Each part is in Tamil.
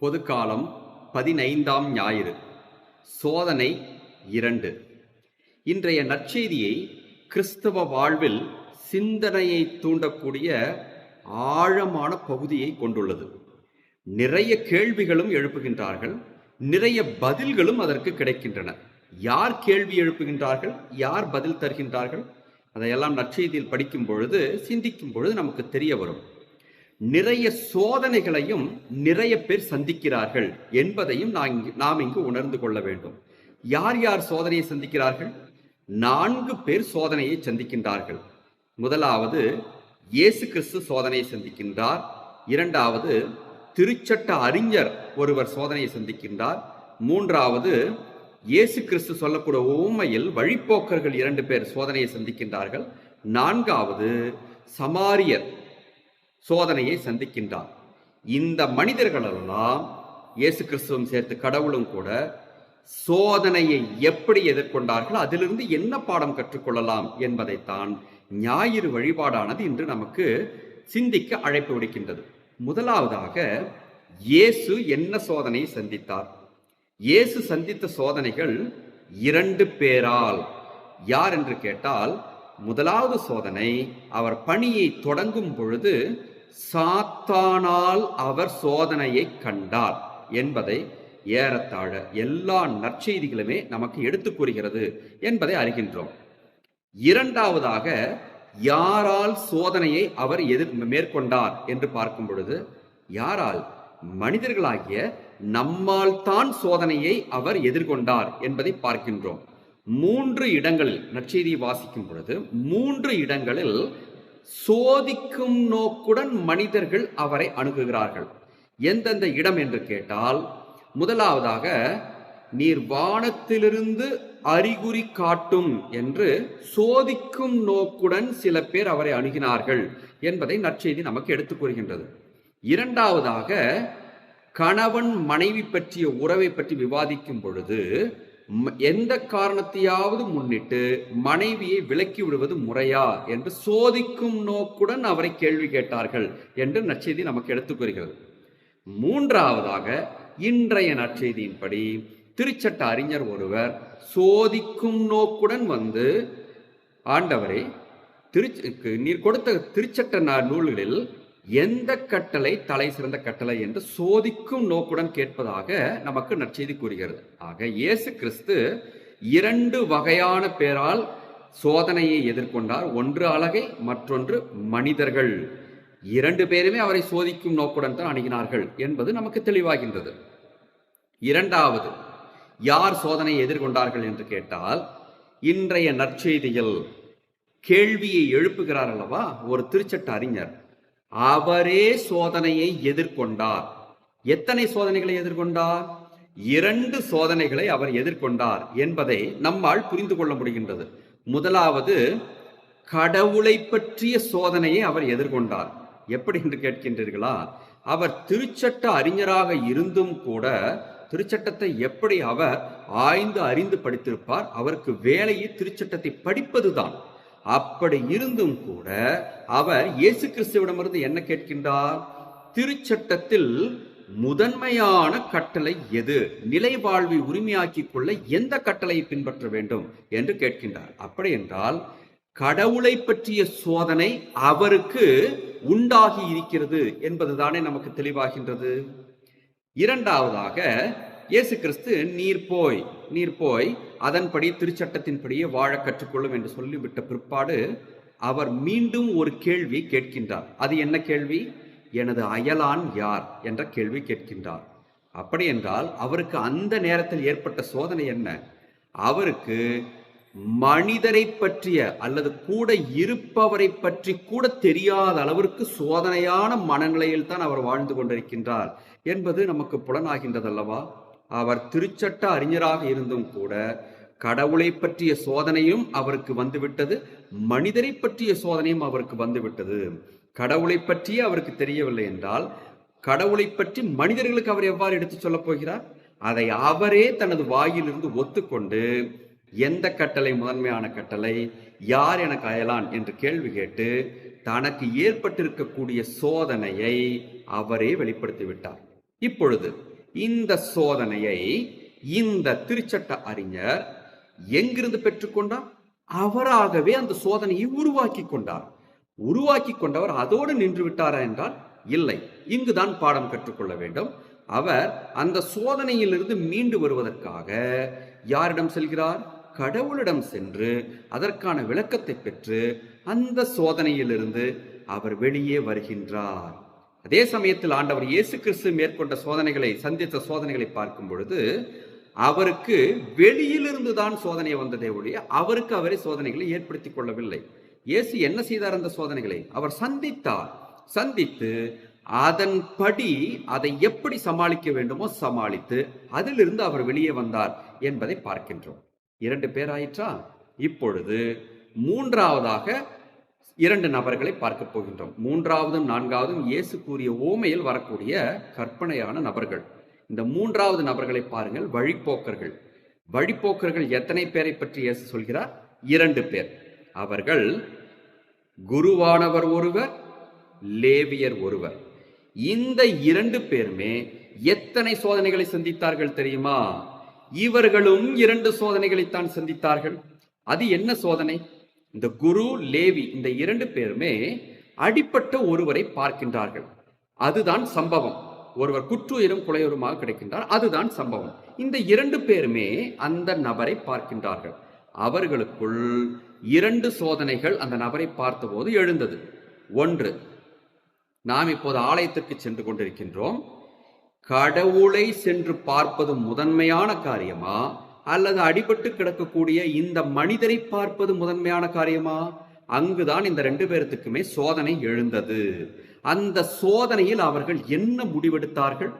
பொதுக்காலம் பதினைந்தாம் ஞாயிறு. சோதனை இரண்டு. இன்றைய நற்செய்தியை கிறிஸ்தவ வாழ்வில் சிந்தனையை தூண்டக்கூடிய ஆழமான பகுதியை கொண்டுள்ளது. நிறைய கேள்விகளும் எழுப்புகின்றார்கள். நிறைய பதில்களும் அதற்கு கிடைக்கின்றன. யார் கேள்வி எழுப்புகின்றார்கள்? யார் பதில் தருகின்றார்கள்? அதையெல்லாம் நற்செய்தியில் படிக்கும் பொழுது சிந்திக்கும் பொழுது நமக்கு தெரிய வரும். நிறைய சோதனைகளையும் நிறைய பேர் சந்திக்கிறார்கள் என்பதையும் இங்கு- நாம் இங்கு உணர்ந்து கொள்ள வேண்டும். யார் யார் சோதனையை சந்திக்கிறார்கள்? நான்கு பேர் சோதனையை சந்திக்கின்றார்கள். முதலாவது இயேசு கிறிஸ்து சோதனையை சந்திக்கின்றார். இரண்டாவது திருச்சட்ட அறிஞர் ஒருவர் சோதனையை சந்திக்கின்றார். மூன்றாவது இயேசு கிறிஸ்து சொல்லக்கூடிய உண்மையில் வழிப்போக்கர்கள் இரண்டு பேர் சோதனையை சந்திக்கின்றார்கள். நான்காவது சமாரியர் சோதனையை சந்திக்கின்றார் இந்த மனிதர்களெல்லாம் இயேசு கிறிஸ்துவும் சேர்த்து கடவுளும் கூட சோதனையை எப்படி எதிர்கொண்டார்கள் அதிலிருந்து என்ன பாடம் கற்றுக்கொள்ளலாம் என்பதைத்தான் ஞாயிறு வழிபாடானது இன்று நமக்கு சிந்திக்க அழைப்பு விடுக்கின்றது. முதலாவதாக இயேசு என்ன சோதனையை சந்தித்தார்? இயேசு சந்தித்த சோதனைகள் இரண்டு பேரால். யார் என்று கேட்டால் முதலாவது சோதனை அவர் பணியை தொடங்கும் பொழுது சாத்தானால் அவர் சோதனையை கண்டார் என்பதை ஏறத்தாழ எல்லா நற்செய்திகளுமே நமக்கு எடுத்துக் கூறுகிறது என்பதை அறிகின்றோம். இரண்டாவதாக யாரால் சோதனையை அவர் எதிர் மேற்கொண்டார் என்று பார்க்கும் பொழுது யாரால்? மனிதர்களாகிய நம்மால் தான் சோதனையை அவர் எதிர்கொண்டார் என்பதை பார்க்கின்றோம். மூன்று இடங்களில் நற்செய்தியை வாசிக்கும் பொழுது மூன்று இடங்களில் சோதிக்கும் நோக்குடன் மனிதர்கள் அவரை அணுகுகிறார்கள். எந்தெந்த இடம் என்று கேட்டால் முதலாவதாக நீர் வானத்திலிருந்து அறிகுறி காட்டும் என்று சோதிக்கும் நோக்குடன் சில பேர் அவரை அணுகினார்கள் என்பதை நற்செய்தி நமக்கு எடுத்துக் கூறுகின்றது. இரண்டாவதாக கணவன் மனைவி பற்றிய உறவை பற்றி விவாதிக்கும் பொழுது எந்த காரணத்தையாவது முன்னிட்டு மனைவியை விலக்கி விடுவது முறையா என்று சோதிக்கும் நோக்குடன் அவரை கேள்வி கேட்டார்கள் என்று நற்செய்தி நமக்கு எடுத்துக்கூறுகிறது மூன்றாவதாக இன்றைய நற்செய்தியின்படி திருச்சட்ட அறிஞர் ஒருவர் சோதிக்கும் நோக்குடன் வந்து ஆண்டவரை திருச்சி நீர் கொடுத்த திருச்சட்ட நூல்களில் எந்த கட்டளை தலை சிறந்த கட்டளை என்று சோதிக்கும் நோக்குடன் கேட்பதாக நமக்கு நற்செய்தி கூறுகிறது. ஆக இயேசு கிறிஸ்து இரண்டு வகையான பேரால் சோதனையை எதிர்கொண்டார். ஒன்று அழகை மற்றொன்று மனிதர்கள். இரண்டு பேருமே அவரை சோதிக்கும் நோக்குடன் தான் அணுகினார்கள் என்பது நமக்கு தெளிவாகின்றது. இரண்டாவது யார் சோதனையை எதிர்கொண்டார்கள் என்று கேட்டால் இன்றைய நற்செய்தியில் கேள்வியை எழுப்புகிறார் அல்லவா? ஒரு திருச்சட்ட அறிஞர். அவரே சோதனையை எதிர்கொண்டார். எத்தனை சோதனைகளை எதிர்கொண்டார்? இரண்டு சோதனைகளை அவர் எதிர்கொண்டார் என்பதை நம்மால் புரிந்து கொள்ள முடிகின்றது. முதலாவது கடவுளை பற்றிய சோதனையை அவர் எதிர்கொண்டார். எப்படி என்று கேட்கின்றீர்களா? அவர் திருச்சட்ட அறிஞராக இருந்தும் கூட திருச்சட்டத்தை எப்படி அவர் ஆய்ந்து அறிந்து படித்திருப்பார் அவருக்கு வேலையை திருச்சட்டத்தை படிப்பதுதான். அப்படி இருந்தும் கூட அவர் இயேசு கிறிஸ்துவிடமிருந்து என்ன கேட்கின்றார்? திருச்சட்டத்தில் முதன்மையான கட்டளை எது? நிலை வாழ்வை உரிமையாக்கிக் கொள்ள எந்த கட்டளையை பின்பற்ற வேண்டும் என்று கேட்கின்றார். அப்படி என்றால் கடவுளை பற்றிய சோதனை அவருக்கு உண்டாகி இருக்கிறது என்பதுதானே நமக்கு தெளிவாகின்றது. இரண்டாவதாக இயேசு கிறிஸ்து நீர் போய் நீர் போய் அதன்படி திருச்சட்டத்தின்படியே வாழ கற்றுக்கொள்ளும் என்று சொல்லிவிட்ட பிற்பாடு அவர் மீண்டும் ஒரு கேள்வி கேட்கின்றார். அது என்ன கேள்வி? எனது அயலான் யார்? என்ற கேள்வி கேட்கின்றார். அப்படி என்றால் அவருக்கு அந்த நேரத்தில் ஏற்பட்ட சோதனை என்ன? அவருக்கு மனிதரை பற்றிய அல்லது கூட இருப்பவரை பற்றி கூட தெரியாத அளவிற்கு சோதனையான மனநிலையில் தான் அவர் வாழ்ந்து கொண்டிருக்கின்றார் என்பது நமக்கு புலனாகின்றதல்லவா? அவர் திருச்சட்ட அறிஞராக இருந்தும் கூட கடவுளை பற்றிய சோதனையும் அவருக்கு வந்துவிட்டது மனிதரை பற்றிய சோதனையும் அவருக்கு வந்துவிட்டது. கடவுளை பற்றியே அவருக்கு தெரியவில்லை என்றால் கடவுளை பற்றி மனிதர்களுக்கு அவர் எவ்வாறு எடுத்து சொல்லப் போகிறார்? அதை அவரே தனது வாயிலிருந்து ஒத்துக்கொண்டு எந்த கட்டளை? முதன்மையான கட்டளை? யார் எனக்கு அயலான்? என்று கேள்வி கேட்டு தனக்கு ஏற்பட்டிருக்கக்கூடிய சோதனையை அவரே வெளிப்படுத்தி விட்டார் இப்பொழுது இந்த சோதனையை இந்த திருச்சட்ட அறிஞர் எங்கிருந்து பெற்றுக்கொண்டார் அவராகவே அந்த சோதனையை உருவாக்கி கொண்டார். உருவாக்கி கொண்டவர் அதோடு நின்று விட்டாரா என்றால் இல்லை. இங்குதான் பாடம் கற்றுக்கொள்ள வேண்டும். அவர் அந்த சோதனையிலிருந்து மீண்டு வருவதற்காக யாரிடம் செல்கிறார்? கடவுளிடம் சென்று அதற்கான விளக்கத்தை பெற்று அந்த சோதனையிலிருந்து அவர் வெளியே வருகின்றார். அதே சமயத்தில் ஆண்டவர் இயேசு கிறிஸ்து மேற்கொண்ட சோதனைகளை சந்தித்த சோதனைகளை பார்க்கும் பொழுது அவருக்கு வெளியிலிருந்து தான் சோதனை வந்ததே ஒழிய அவருக்கு அவரே சோதனைகளை ஏற்படுத்திக் கொள்ளவில்லை. இயேசு என்ன செய்தார் அந்த சோதனைகளை? அவர் சந்தித்தார். சந்தித்து அதன்படி அதை எப்படி சமாளிக்க வேண்டுமோ சமாளித்து அதிலிருந்து அவர் வெளியே வந்தார் என்பதை பார்க்கின்றோம். இரண்டு பேர் ஆயிற்றா? இப்பொழுது மூன்றாவதாக இரண்டு நபர்களை பார்க்க போகின்றோம். மூன்றாவதும் நான்காவதும் இயேசு கூறிய ஓமையில் வரக்கூடிய கற்பனையான நபர்கள். இந்த மூன்றாவது நபர்களை பாருங்கள் வழிப்போக்கர்கள். வழிப்போக்கர்கள் எத்தனை பேரை பற்றி இயேசு சொல்கிறார்? இரண்டு பேர். அவர்கள் குருவானவர் ஒருவர் லேவியர் ஒருவர். இந்த இரண்டு பேருமே எத்தனை சோதனைகளை சந்தித்தார்கள் தெரியுமா? இவர்களும் இரண்டு சோதனைகளைத்தான் சந்தித்தார்கள். அது என்ன சோதனை? இந்த குரு லேவி இந்த இரண்டு பேருமே அடிப்பட்ட ஒருவரை பார்க்கின்றார்கள். அதுதான் சம்பவம். ஒருவர் குற்றுயிரும் குலையுருமாக கிடைக்கின்றார். அதுதான் சம்பவம். இந்த இரண்டு பேருமே அந்த நபரை பார்க்கின்றார்கள். அவர்களுக்குள் இரண்டு சோதனைகள் அந்த நபரை பார்த்தபோது எழுந்தது. ஒன்று நாம் இப்போது ஆலயத்திற்கு சென்று கொண்டிருக்கின்றோம். கடவுளை சென்று பார்ப்பது முதன்மையான காரியமா? அல்லது அடிபட்டு கிடக்கக்கூடிய இந்த மனிதரை பார்ப்பது முதன்மையான காரியமா? அங்குதான் இந்த ரெண்டு பேர்த்துக்குமே சோதனை எழுந்தது. அந்த சோதனையில் அவர்கள் என்ன முடிவெடுத்தார்கள்?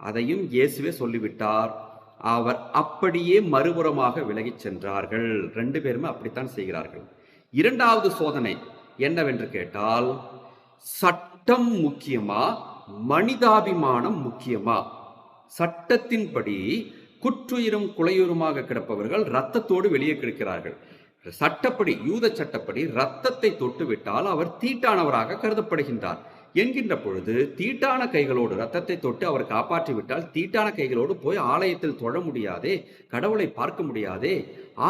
அதையும் இயேசுவே சொல்லிவிட்டார். அவர் அப்படியே மறுபுறமாக விலகிச் சென்றார்கள். ரெண்டு பேருமே அப்படித்தான் செய்கிறார்கள். இரண்டாவது சோதனை என்னவென்று கேட்டால் சட்டம் முக்கியமா? மனிதாபிமானம் முக்கியமா? சட்டத்தின்படி குற்றுயிரும் குலையுருமாக கிடப்பவர்கள் ரத்தத்தோடு வெளியே கிடக்கிறார்கள். சட்டப்படி யூத சட்டப்படி ரத்தத்தை தொட்டுவிட்டால் அவர் தீட்டானவராக கருதப்படுகின்றார். என்கின்ற பொழுது தீட்டான கைகளோடு ரத்தத்தை தொட்டு அவர் காப்பாற்றிவிட்டால் தீட்டான கைகளோடு போய் ஆலயத்தில் தொழ முடியாதே கடவுளை பார்க்க முடியாதே.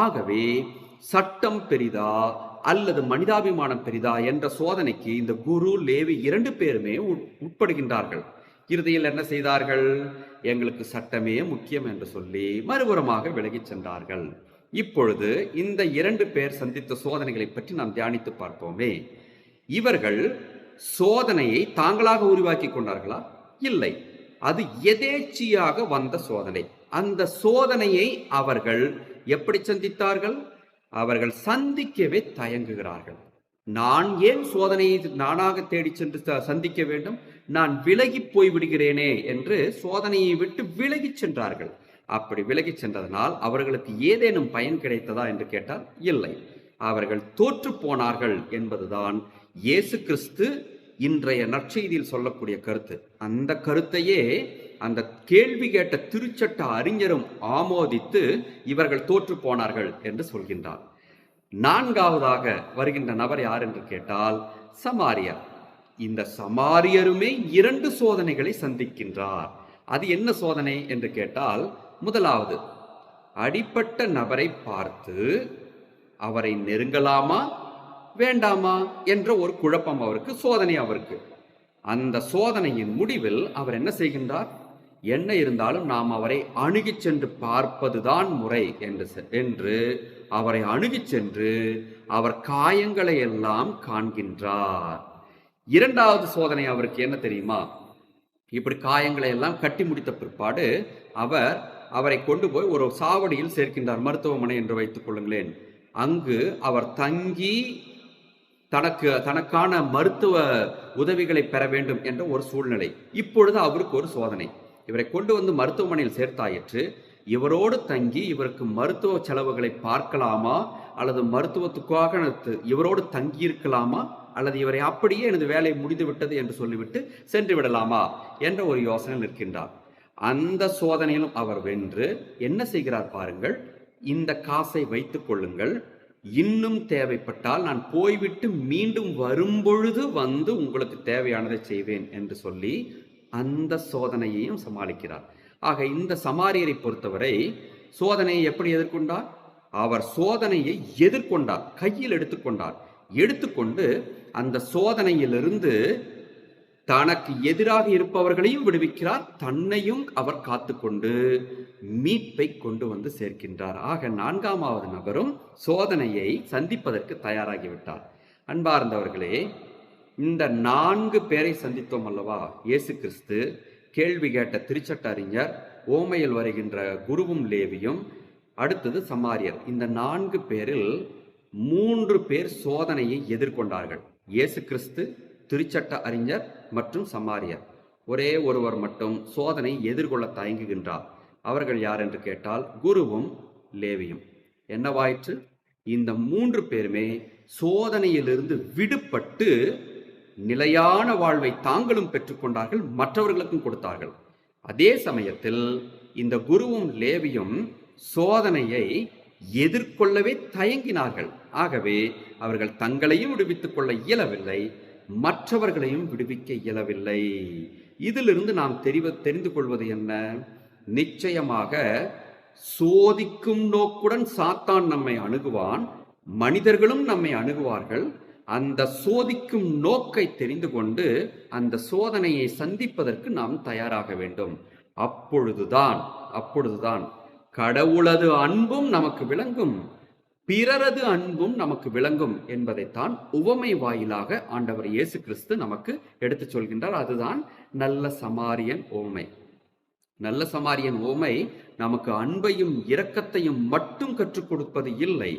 ஆகவே சட்டம் பெரிதா அல்லது மனிதாபிமானம் பெரிதா என்ற சோதனைக்கு இந்த குரு லேவி இரண்டு பேருமே உட்படுகின்றார்கள். இறுதியில் என்ன செய்தார்கள்? எங்களுக்கு சட்டமே முக்கியம் என்று சொல்லி மறுபுறமாக விலகிச் சென்றார்கள். இப்பொழுது இந்த இரண்டு பேர் சந்தித்த சோதனைகளை பற்றி நாம் தியானித்து பார்ப்போமே. இவர்கள் சோதனையை தாங்களாக உருவாக்கி கொண்டார்களா? இல்லை. அது எதேச்சியாக வந்த சோதனை. அந்த சோதனையை அவர்கள் எப்படி சந்தித்தார்கள்? அவர்கள் சந்திக்கவே தயங்குகிறார்கள். நான் ஏன் சோதனையை நானாக தேடி சென்று சந்திக்க வேண்டும்? நான் விலகி போய் விடுகிறேனே என்று சோதனையை விட்டு விலகிச் சென்றார்கள். அப்படி விலகிச் சென்றதனால் அவர்களுக்கு ஏதேனும் பயன் கிடைத்ததா என்று கேட்டால் இல்லை. அவர்கள் தோற்று போனார்கள் என்பதுதான் இயேசு கிறிஸ்து இன்றைய நற்செய்தியில் சொல்லக்கூடிய கருத்து. அந்த கருத்தையே அந்த கேள்வி கேட்ட திருச்சட்ட அறிஞரும் ஆமோதித்து இவர்கள் தோற்று போனார்கள் என்று சொல்கின்றார். நான்காவதாக வருகின்ற நபர் யார் என்று கேட்டால் சமாரியா. இந்த சமாரியருமே இரண்டு சோதனைகளை சந்திக்கின்றார். அது என்ன சோதனை என்று கேட்டால் முதலாவது அடிப்பட்ட நபரை பார்த்து அவரை நெருங்கலாமா வேண்டாமா என்ற ஒரு குழப்பம் அவருக்கு சோதனை அவருக்கு. அந்த சோதனையின் முடிவில் அவர் என்ன செய்கின்றார்? என்ன இருந்தாலும் நாம் அவரை அணுகிச் சென்று பார்ப்பதுதான் முறை என்று செ- என்று அவரை அணுகிச் சென்று அவர் காயங்களை எல்லாம் காண்கின்றார். இரண்டாவது சோதனை அவருக்கு என்ன தெரியுமா? இப்படி காயங்களை எல்லாம் கட்டி முடித்த பிற்பாடு அவர் அவரை கொண்டு போய் ஒரு சாவடியில் சேர்க்கின்றார் மருத்துவமனை என்று வைத்துக் கொள்ளுங்களேன். அங்கு அவர் தங்கி தனக்கு தனக்கான மருத்துவ உதவிகளை பெற வேண்டும் என்ற ஒரு சூழ்நிலை. இப்பொழுது அவருக்கு ஒரு சோதனை. இவரை கொண்டு வந்து மருத்துவமனையில் சேர்த்தாயிற்று. இவரோடு தங்கி இவருக்கு மருத்துவ செலவுகளை பார்க்கலாமா? அல்லது மருத்துவத்துக்காக இவரோடு தங்கி இருக்கலாமா அல்லது இவரை அப்படியே எனது வேலை முடிந்து விட்டது என்று சொல்லிவிட்டு சென்று விடலாமா? என்ற ஒரு யோசனை நிற்கின்றார். அந்த சோதனையிலும் அவர் வென்று என்ன செய்கிறார் பாருங்கள். இந்த காசை வைத்துக் கொள்ளுங்கள். இன்னும் தேவைப்பட்டால் நான் போய்விட்டு மீண்டும் வரும்பொழுது வந்து உங்களுக்கு தேவையானதை செய்வேன் என்று சொல்லி அந்த சோதனையையும் சமாளிக்கிறார். ஆக இந்த சமாரியரை பொறுத்தவரை சோதனையை எப்படி எதிர்கொண்டார்? அவர் சோதனையை எதிர்கொண்டார் கையில் எடுத்துக்கொண்டார். எடுத்துக்கொண்டு அந்த சோதனையிலிருந்து தனக்கு எதிராக இருப்பவர்களையும் விடுவிக்கிறார் தன்னையும் அவர் காத்துக்கொண்டு மீட்பை கொண்டு வந்து சேர்க்கின்றார். ஆக நான்காமாவது நபரும் சோதனையை சந்திப்பதற்கு தயாராகிவிட்டார். அன்பார்ந்தவர்களே இந்த நான்கு பேரை சந்தித்தோம் அல்லவா? இயேசு கிறிஸ்து கேள்வி கேட்ட திருச்சட்டறிஞர் ஓமையில் வருகின்ற குருவும் லேவியும் அடுத்தது சமாரியர். இந்த நான்கு பேரில் மூன்று பேர் சோதனையை எதிர்கொண்டார்கள். இயேசு கிறிஸ்து திருச்சட்ட அறிஞர் மற்றும் சமாரியர். ஒரே ஒருவர் மட்டும் சோதனை எதிர்கொள்ள தயங்குகின்றார். அவர்கள் யார் என்று கேட்டால் குருவும் லேவியும். என்னவாயிற்று? இந்த மூன்று பேருமே சோதனையிலிருந்து விடுபட்டு நிலையான வாழ்வை தாங்களும் பெற்றுக்கொண்டார்கள் மற்றவர்களுக்கும் கொடுத்தார்கள். அதே சமயத்தில் இந்த குருவும் லேவியும் சோதனையை எதிர்கொள்ளவே தயங்கினார்கள். ஆகவே அவர்கள் தங்களையும் விடுவித்துக் கொள்ள இயலவில்லை மற்றவர்களையும் விடுவிக்க இயலவில்லை. இதிலிருந்து நாம் தெரிவ தெரிந்து கொள்வது என்ன? நிச்சயமாக சோதிக்கும் நோக்குடன் சாத்தான் நம்மை அணுகுவான் மனிதர்களும் நம்மை அணுகுவார்கள் அந்த சோதிக்கும் நோக்கை தெரிந்து கொண்டு அந்த சோதனையை சந்திப்பதற்கு நாம் தயாராக வேண்டும். அப்பொழுதுதான் அப்பொழுதுதான் கடவுளது அன்பும் நமக்கு விளங்கும். பிறரது அன்பும் நமக்கு விளங்கும் என்பதைத்தான் உவமை வாயிலாக ஆண்டவர் இயேசு கிறிஸ்து நமக்கு எடுத்துச் சொல்கின்றார். அதுதான் நல்ல சமாரியன் ஓமை நல்ல சமாரியன் ஓமை நமக்கு அன்பையும் இரக்கத்தையும் மட்டும் கற்றுக் கொடுப்பது இல்லை.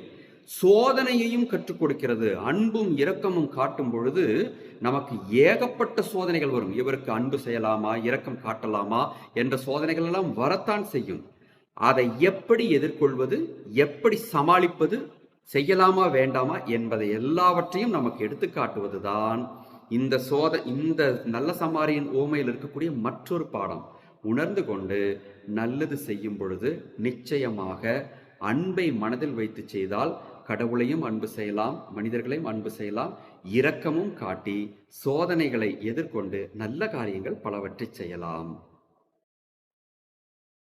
சோதனையையும் கற்றுக் கொடுக்கிறது. அன்பும் இரக்கமும் காட்டும் பொழுது நமக்கு ஏகப்பட்ட சோதனைகள் வரும். இவருக்கு அன்பு செய்யலாமா? இரக்கம் காட்டலாமா? என்ற சோதனைகள் எல்லாம் வரத்தான் செய்யும். அதை எப்படி எதிர்கொள்வது? எப்படி சமாளிப்பது? செய்யலாமா? வேண்டாமா? என்பதை எல்லாவற்றையும் நமக்கு எடுத்து காட்டுவதுதான் இந்த சோத இந்த நல்ல சமாரியின் ஓமையில் இருக்கக்கூடிய மற்றொரு பாடம். உணர்ந்து கொண்டு நல்லது செய்யும் பொழுது நிச்சயமாக அன்பை மனதில் வைத்து செய்தால் கடவுளையும் அன்பு செய்யலாம் மனிதர்களையும் அன்பு செய்யலாம். இரக்கமும் காட்டி சோதனைகளை எதிர்கொண்டு நல்ல காரியங்கள் பலவற்றை செய்யலாம்.